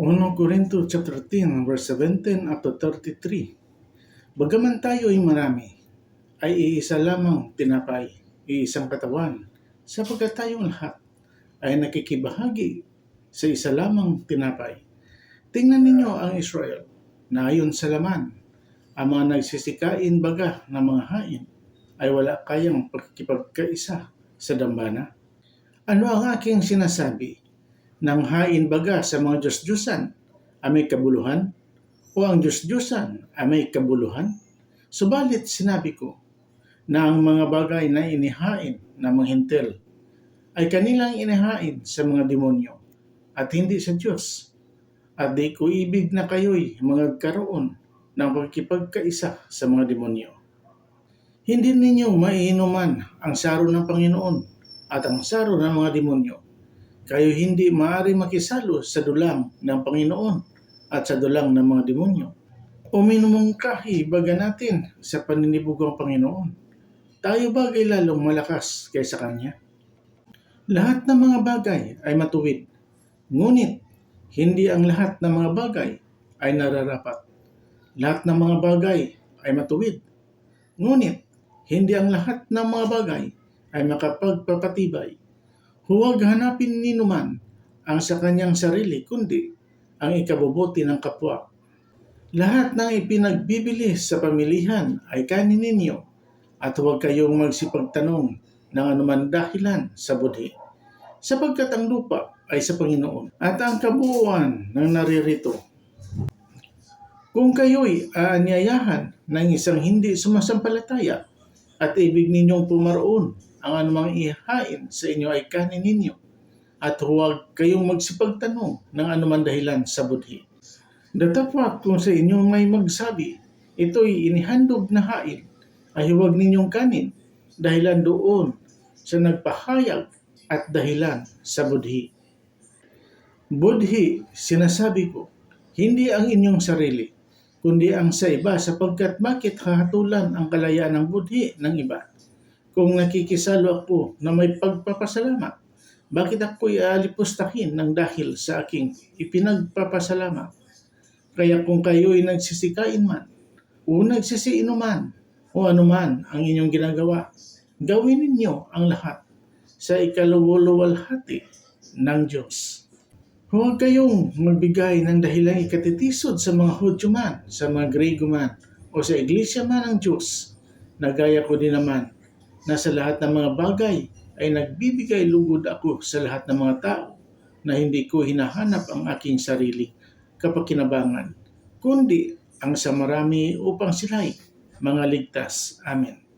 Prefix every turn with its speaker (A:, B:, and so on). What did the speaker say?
A: 1 Corinto chapter 10 verse 17 up to 33. Bagaman tayo ay marami, ay iisa lamang tinapay, iisang katawan, sapagkat tayong lahat ay nakikibahagi sa isa lamang tinapay. Tingnan ninyo ang Israel na ayon sa laman, ang mga nagsisikain baga ng mga hain ay wala kayang pagkipagkaisa sa dambana. Ano ang aking sinasabi? Nang hain baga sa mga Diyos-Diyosan ay may kabuluhan? O ang Diyos-Diyosan ay may kabuluhan? Subalit sinabi ko na ang mga bagay na inihain ng mga hintel ay kanilang inihain sa mga demonyo at hindi sa Diyos. At di ko ibig na kayo'y magkaroon ng pagkipagkaisa sa mga demonyo. Hindi ninyo maiinuman ang saro ng Panginoon at ang saro ng mga demonyo. Kayo hindi maaari makisalo sa dulang ng Panginoon at sa dulang ng mga demonyo. Uminumungkahi baga natin sa paninibugang Panginoon. Tayo bagay lalong malakas kaysa Kanya. Lahat ng mga bagay ay matuwid, ngunit hindi ang lahat ng mga bagay ay nararapat. Lahat ng mga bagay ay matuwid, ngunit hindi ang lahat ng mga bagay ay makapagpapatibay. Huwag hanapin ni numan ang sa kanyang sarili, kundi ang ikabubuti ng kapwa. Lahat ng ipinagbibili sa pamilihan ay kanin ninyo at huwag kayong magsipagtanong ng anuman dahilan sa budhi. Sapagkat ang lupa ay sa Panginoon at ang kabuuan ng naririto. Kung kayo'y aanyayahan ng isang hindi sumasampalataya at ibig ninyong pumaroon ang anumang ihain sa inyo ay kanin ninyo at huwag kayong magsipagtanong ng anuman dahilan sa budhi. Datapwat kung sa inyo may magsabi, ito'y inihandog na hain, ay huwag ninyong kanin dahilan doon sa nagpahayag at dahilan sa budhi. Budhi, sinasabi ko, hindi ang inyong sarili, kundi ang sa iba sapagkat bakit hahatulan ang kalayaan ng budhi ng iba? Kung nakikisalo ako na may pagpapasalamat, bakit ako'y aalipustahin ng dahil sa aking ipinagpapasalamat? Kaya kung kayo'y nagsisikain man, o nagsisiinuman, o anuman ang inyong ginagawa, gawin ninyo ang lahat sa ikaluwalhati ng Diyos. Huwag kayong magbigay ng dahilang ikatitisod sa mga Hudyo man, sa mga Grego man, o sa Iglesia man ng Diyos, na gaya ko din naman na sa lahat ng mga bagay ay nagbibigay lugod ako sa lahat ng mga tao na hindi ko hinahanap ang aking sarili kapakinabangan, kundi ang sa marami upang sila'y mga ligtas. Amen.